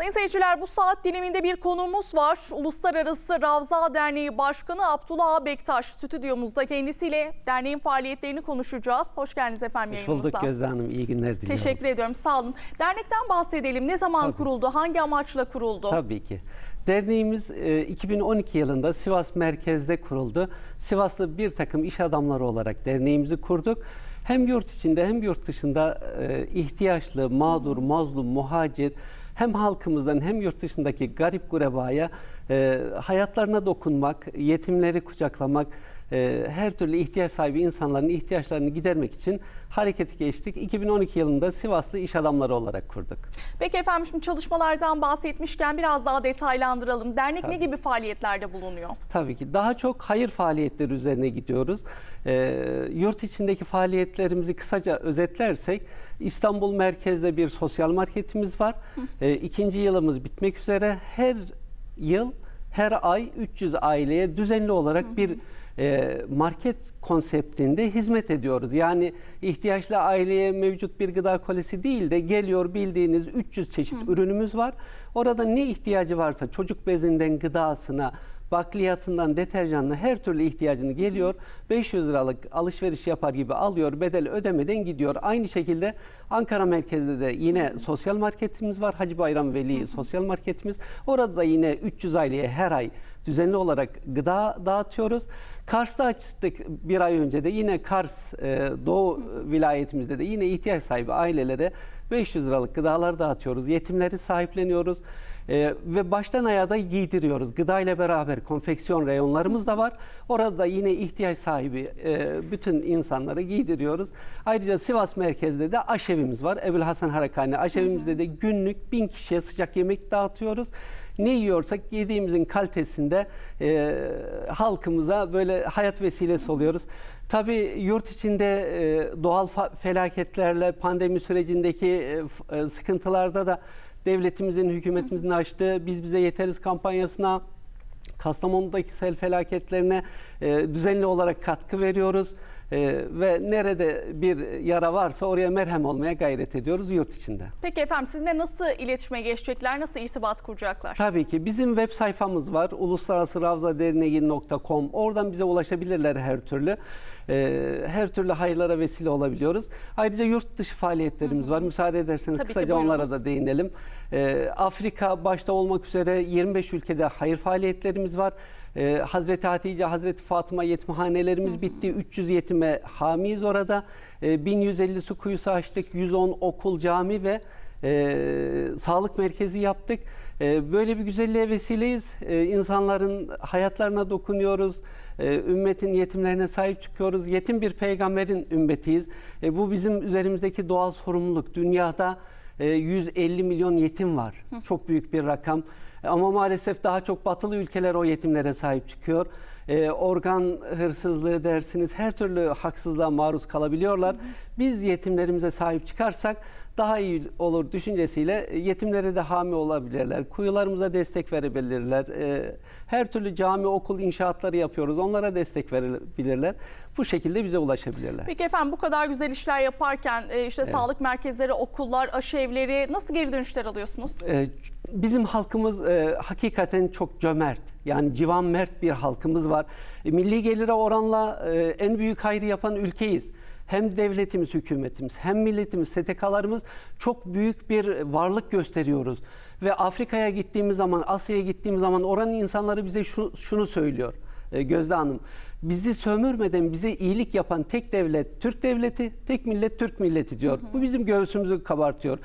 Sayın seyirciler bu saat diliminde bir konuğumuz var. Uluslararası Ravza Derneği Başkanı Abdullah Bektaş stüdyomuzda kendisiyle derneğin faaliyetlerini konuşacağız. Hoş geldiniz efendim Hoş bulduk Gözde Hanım. İyi günler diliyorum. Teşekkür ediyorum sağ olun. Dernekten bahsedelim. Ne zaman Tabii. kuruldu? Hangi amaçla kuruldu? Tabii ki. Derneğimiz e, 2012 yılında Sivas merkezde kuruldu. Sivaslı bir takım iş adamları olarak derneğimizi kurduk. Hem yurt içinde hem yurt dışında e, ihtiyaçlı, mağdur, mazlum, muhacir hem halkımızdan hem yurt dışındaki garip gurebaya e, hayatlarına dokunmak, yetimleri kucaklamak, e, her türlü ihtiyaç sahibi insanların ihtiyaçlarını gidermek için harekete geçtik. 2012 yılında Sivaslı iş adamları olarak kurduk. Peki efendim şimdi çalışmalardan bahsetmişken biraz daha detaylandıralım. Dernek ne Tabii. gibi faaliyetlerde bulunuyor? Tabii ki daha çok hayır faaliyetleri üzerine gidiyoruz. Ee, yurt içindeki faaliyetlerimizi kısaca özetlersek İstanbul merkezde bir sosyal marketimiz var. Ee, ikinci yılımız bitmek üzere. Her yıl her ay 300 aileye düzenli olarak bir e, market konseptinde hizmet ediyoruz. Yani ihtiyaçlı aileye mevcut bir gıda kolisi değil de geliyor bildiğiniz 300 çeşit ürünümüz var. Orada ne ihtiyacı varsa çocuk bezinden gıdasına, bakliyatından deterjanına her türlü ihtiyacını geliyor. 500 liralık alışveriş yapar gibi alıyor, bedel ödemeden gidiyor. Aynı şekilde Ankara merkezde de yine sosyal marketimiz var. Hacı Bayram Veli sosyal marketimiz. Orada da yine 300 aileye her ay düzenli olarak gıda dağıtıyoruz. Kars'ta açtık bir ay önce de yine Kars e, Doğu vilayetimizde de yine ihtiyaç sahibi ailelere 500 liralık gıdalar dağıtıyoruz. Yetimleri sahipleniyoruz. E, ve baştan ayağa da giydiriyoruz. Gıda ile beraber konfeksiyon reyonlarımız da var. Orada da yine ihtiyaç sahibi e, bütün insanları giydiriyoruz. Ayrıca Sivas merkezde de aşevimiz var. Ebu'l Hasan Harakani aşevimizde de günlük bin kişiye sıcak yemek dağıtıyoruz. Ne yiyorsak yediğimizin kalitesinde e, halkımıza böyle hayat vesilesi oluyoruz. Tabii yurt içinde e, doğal felaketlerle pandemi sürecindeki e, e, sıkıntılarda da devletimizin, hükümetimizin açtığı Biz Bize Yeteriz kampanyasına Kastamonu'daki sel felaketlerine düzenli olarak katkı veriyoruz. E, ve nerede bir yara varsa oraya merhem olmaya gayret ediyoruz yurt içinde. Peki efendim sizinle nasıl iletişime geçecekler? Nasıl irtibat kuracaklar? Tabii ki bizim web sayfamız var. Uluslararası Ravzaderneği.com. Oradan bize ulaşabilirler her türlü. Ee, her türlü hayırlara vesile olabiliyoruz. Ayrıca yurt dışı faaliyetlerimiz var. Müsaade ederseniz Tabii kısaca onlara da değinelim. Ee, Afrika başta olmak üzere 25 ülkede hayır faaliyetlerimiz var. Ee, Hazreti Hatice, Hazreti Fatıma yetimhanelerimiz bitti. 300 yetime hamiyiz orada. Ee, 1150 su kuyusu açtık. 110 okul, cami ve e, sağlık merkezi yaptık. E, böyle bir güzelliğe vesileyiz. E, insanların hayatlarına dokunuyoruz. E, ümmetin yetimlerine sahip çıkıyoruz. Yetim bir peygamberin ümmetiyiz. E, bu bizim üzerimizdeki doğal sorumluluk. Dünyada e, 150 milyon yetim var. Çok büyük bir rakam. E, Ama maalesef daha çok batılı ülkeler o yetimlere sahip çıkıyor. E, organ hırsızlığı dersiniz her türlü haksızlığa maruz kalabiliyorlar. Biz yetimlerimize sahip çıkarsak daha iyi olur düşüncesiyle e, yetimlere de hami olabilirler. Kuyularımıza destek verebilirler. E, her türlü cami, okul inşaatları yapıyoruz. Onlara destek verebilirler. Bu şekilde bize ulaşabilirler. Peki efendim bu kadar güzel işler yaparken e, işte sağlık merkezleri, okullar, aşevleri nasıl geri dönüşler alıyorsunuz? Ee, Bizim halkımız e, hakikaten çok cömert. Yani civan mert bir halkımız var. E, milli gelire oranla e, en büyük hayrı yapan ülkeyiz. Hem devletimiz, hükümetimiz, hem milletimiz, STK'larımız çok büyük bir varlık gösteriyoruz. Ve Afrika'ya gittiğimiz zaman, Asya'ya gittiğimiz zaman oranın insanları bize şu, şunu söylüyor. e, Gözde Hanım, bizi sömürmeden bize iyilik yapan tek devlet Türk devleti, tek millet Türk milleti diyor. Bu bizim göğsümüzü kabartıyor.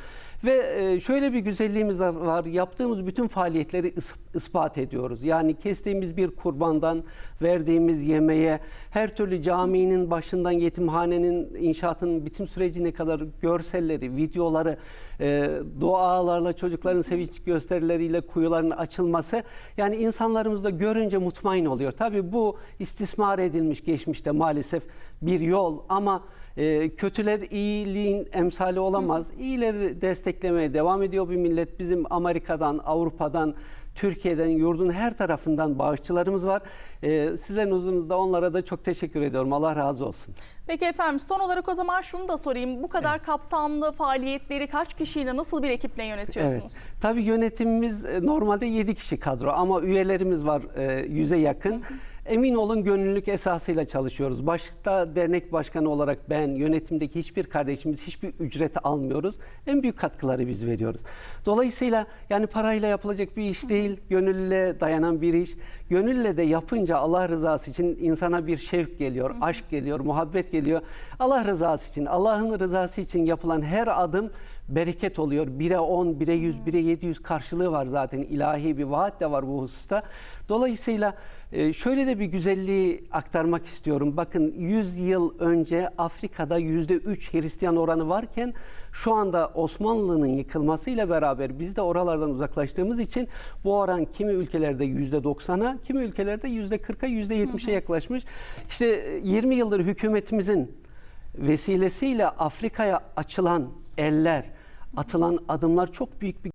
Ve e, şöyle bir güzelliğimiz var. Yaptığımız bütün faaliyetleri is- ispat ediyoruz. Yani kestiğimiz bir kurbandan verdiğimiz yemeğe, her türlü caminin başından yetimhanenin inşaatının bitim sürecine kadar görselleri, videoları, e, dualarla çocukların sevinç gösterileriyle kuyuların açılması yani insanlarımız da görünce mutmain oluyor. Tabii bu istismar edilmiş geçmişte maalesef bir yol ama E, kötüler iyiliğin emsali olamaz. İyileri desteklemeye devam ediyor bir millet. Bizim Amerika'dan, Avrupa'dan, Türkiye'den, yurdun her tarafından bağışçılarımız var. E, sizlerin huzurunuzda onlara da çok teşekkür ediyorum. Allah razı olsun. Peki efendim son olarak o zaman şunu da sorayım. Bu kadar kapsamlı faaliyetleri kaç kişiyle nasıl bir ekiple yönetiyorsunuz? Evet. Tabii yönetimimiz e, normalde 7 kişi kadro ama üyelerimiz var e, 100'e yakın. Emin olun gönüllülük esasıyla çalışıyoruz. Başta dernek başkanı olarak ben, yönetimdeki hiçbir kardeşimiz hiçbir ücret almıyoruz. En büyük katkıları biz veriyoruz. Dolayısıyla yani parayla yapılacak bir iş değil, gönüllüle dayanan bir iş. Gönülle de yapınca Allah rızası için insana bir şevk geliyor, aşk geliyor, muhabbet geliyor. Allah rızası için, Allah'ın rızası için yapılan her adım bereket oluyor. 1'e 10, 1'e 100, 1'e 700 karşılığı var zaten. ilahi bir vaat de var bu hususta. Dolayısıyla e, şöyle de bir güzelliği aktarmak istiyorum. Bakın 100 yıl önce Afrika'da %3 Hristiyan oranı varken şu anda Osmanlı'nın yıkılmasıyla beraber biz de oralardan uzaklaştığımız için bu oran kimi ülkelerde %90'a, kimi ülkelerde %40'a, %70'e yaklaşmış. İşte e, 20 yıldır hükümetimizin vesilesiyle Afrika'ya açılan eller, atılan adımlar çok büyük bir